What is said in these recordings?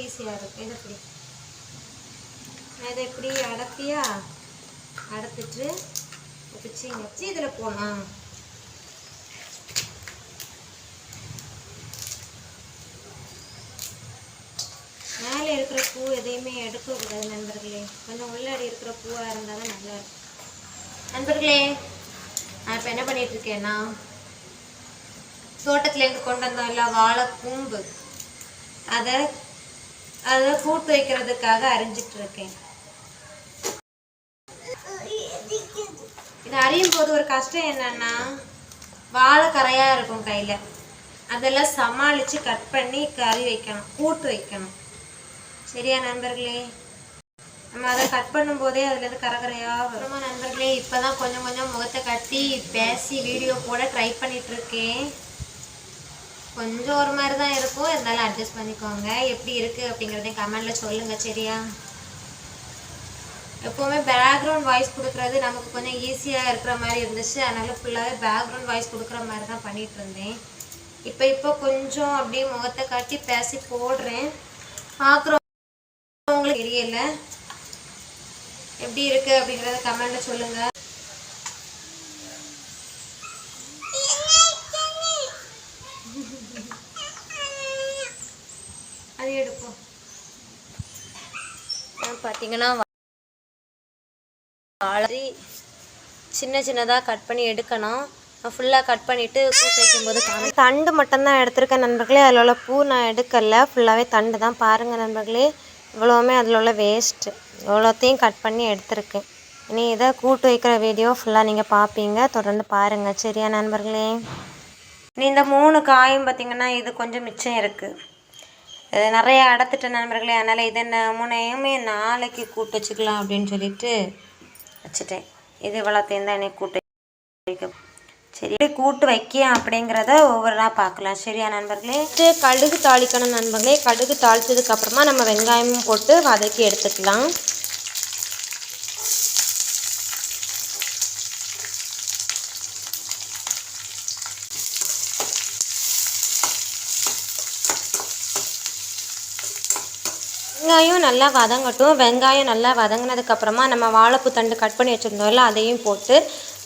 ஈஸியாக இருக்கும் இதை இப்படி இதை இப்படி அடத்தியா அடத்துட்டு பிச்சு வச்சு இதில் போகணும் மேலே இருக்கிற பூ எதையுமே எடுக்கக்கூடாது நண்பர்களே. கொஞ்சம் உள்ளாடி இருக்கிற பூவாக இருந்தால் தான் நல்லா இருக்கும். நண்பர்களே நான் இப்போ என்ன பண்ணிட்டு இருக்கேன்னா தோட்டத்துலேருந்து கொண்டு வந்தோம் இல்லை வாழை கூம்பு அதை அதை கூட்டு வைக்கிறதுக்காக அரிஞ்சிட்டு இருக்கேன் இது அறியும் போது ஒரு கஷ்டம் என்னன்னா வாழை கரையாக இருக்கும் கையில். அதெல்லாம் சமாளித்து கட் பண்ணி கறி வைக்கணும் கூட்டு வைக்கணும். சரியா நண்பர்களே? நம்ம அதை கட் பண்ணும்போதே அதுலேருந்து கரகரையாக வரும். நண்பர்களே இப்போ தான் கொஞ்சம் கொஞ்சம் முகத்தை கட்டி பேசி வீடியோ போட ட்ரை பண்ணிட்டு இருக்கேன் கொஞ்சம் ஒரு மாதிரி தான் இருக்கும். இருந்தாலும் அட்ஜஸ்ட் பண்ணிக்கோங்க. எப்படி இருக்குது அப்படிங்கிறதையும் கமெண்டில் சொல்லுங்கள் சரியா? எப்போவுமே பேக்ரவுண்ட் வாய்ஸ் கொடுக்குறது நமக்கு கொஞ்சம் ஈஸியாக இருக்கிற மாதிரி இருந்துச்சு. அதனால் ஃபுல்லாகவே பேக்ரவுண்ட் வாய்ஸ் கொடுக்குற மாதிரி தான் பண்ணிகிட்டு இருந்தேன். இப்போ இப்போ கொஞ்சம் அப்படியே முகத்தை காட்டி பேசி போடுறேன். பார்க்குறவங்களுக்கு தெரியல. எப்படி இருக்குது அப்படிங்கிறத கமெண்டில் சொல்லுங்கள் அது எடுப்போம் பார்த்தீங்கன்னா வாழை சின்ன சின்னதாக கட் பண்ணி எடுக்கணும். ஃபுல்லாக கட் பண்ணிவிட்டு பூ வைக்கும்போது காணும் தண்டு மட்டும்தான் எடுத்திருக்கேன் நண்பர்களே. அதில் உள்ள பூ நான் எடுக்கலை. ஃபுல்லாகவே தண்டு தான். பாருங்கள் நண்பர்களே. இவ்வளோவுமே அதில் உள்ள வேஸ்ட்டு இவ்வளோத்தையும் கட் பண்ணி எடுத்திருக்கேன். இனி இதை கூட்டு வைக்கிற வீடியோ ஃபுல்லாக நீங்கள் பார்ப்பீங்க தொடர்ந்து பாருங்கள் சரியா நண்பர்களே? இனி இந்த மூணு காயும் பார்த்திங்கன்னா இது கொஞ்சம் மிச்சம் இருக்குது நிறைய அடத்துட்ட நண்பர்களே அதனால் இது என்ன மூணையுமே நாளைக்கு கூட்டு வச்சுக்கலாம் அப்படின்னு சொல்லிட்டு வச்சுட்டேன். இது இவ்வளோத்தையும் தான் என்னை கூட்டு வைக்க சரி கூட்டு வைக்க அப்படிங்கிறத ஒவ்வொரு நாள் பார்க்கலாம். சரியா நண்பர்களே? கடுகு தாளிக்கணும் நண்பர்களே. கடுகு தாளித்ததுக்கப்புறமா நம்ம வெங்காயமும் போட்டு வதக்கி எடுத்துக்கலாம். வெங்காயம் நல்லா வதங்கட்டும். வெங்காயம் நல்லா வதங்கினதுக்கப்புறமா நம்ம வாழைப்பூ தண்டு கட் பண்ணி வச்சுருந்தோம்ல அதையும் போட்டு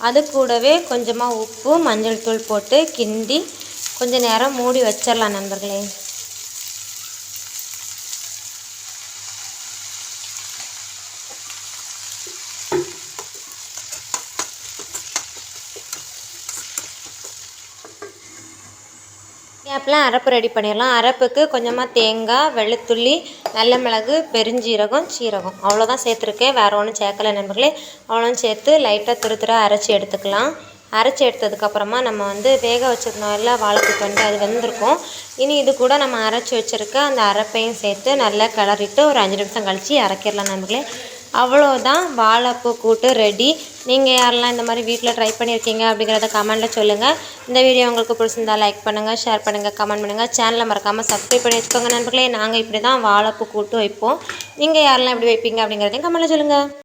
அது கூடவே கொஞ்சமாக உப்பு மஞ்சள் தூள் போட்டு கிண்டி கொஞ்சம் நேரம் மூடி வச்சிடலாம் நண்பர்களே. கேப்லாம் அரைப்பு ரெடி பண்ணிடலாம். அரைப்புக்கு கொஞ்சமாக தேங்காய் வெளுத்துள்ளி நல்ல மிளகு பெருஞ்சீரகம் சீரகம். அவ்வளோதான் சேர்த்துருக்கேன். வேறு ஒன்றும் சேர்க்கல நண்பர்களே. அவ்வளோ சேர்த்து லைட்டாக துரு துரா அரைச்சி எடுத்துக்கலாம். அரைச்சி எடுத்ததுக்கப்புறமா நம்ம வந்து வேக வச்சுருந்தோம் எல்லாம் வாழைப்பூ தண்டு அது வெந்திருக்கும். இனி இது கூட நம்ம அரைச்சி வச்சுருக்க அந்த அரைப்பையும் சேர்த்து நல்லா கிளறிட்டு ஒரு அஞ்சு நிமிஷம் கழித்து அரைக்கிடலாம் நண்பர்களே. அவ்வளோதான் வாழைப்பூ கூட்டு ரெடி நீங்கள் யாரெல்லாம் இந்த மாதிரி வீட்டில் ட்ரை பண்ணியிருக்கீங்க அப்படிங்கிறத கமெண்ட்டில் சொல்லுங்கள் இந்த வீடியோ உங்களுக்கு பிடிச்சிருந்தா லைக் பண்ணுங்கள் ஷேர் பண்ணுங்கள் கமெண்ட் பண்ணுங்கள் சேனலை மறக்காமல் சப்ஸ்கிரைப் பண்ணி வச்சுக்கோங்க நண்பர்களே. நாங்கள் இப்படி தான் வாழைப்பூ கூட்டு வைப்போம். நீங்கள் யாரெல்லாம் எப்படி வைப்பீங்க அப்படிங்கிறதையும் கமெண்ட்டில் சொல்லுங்கள்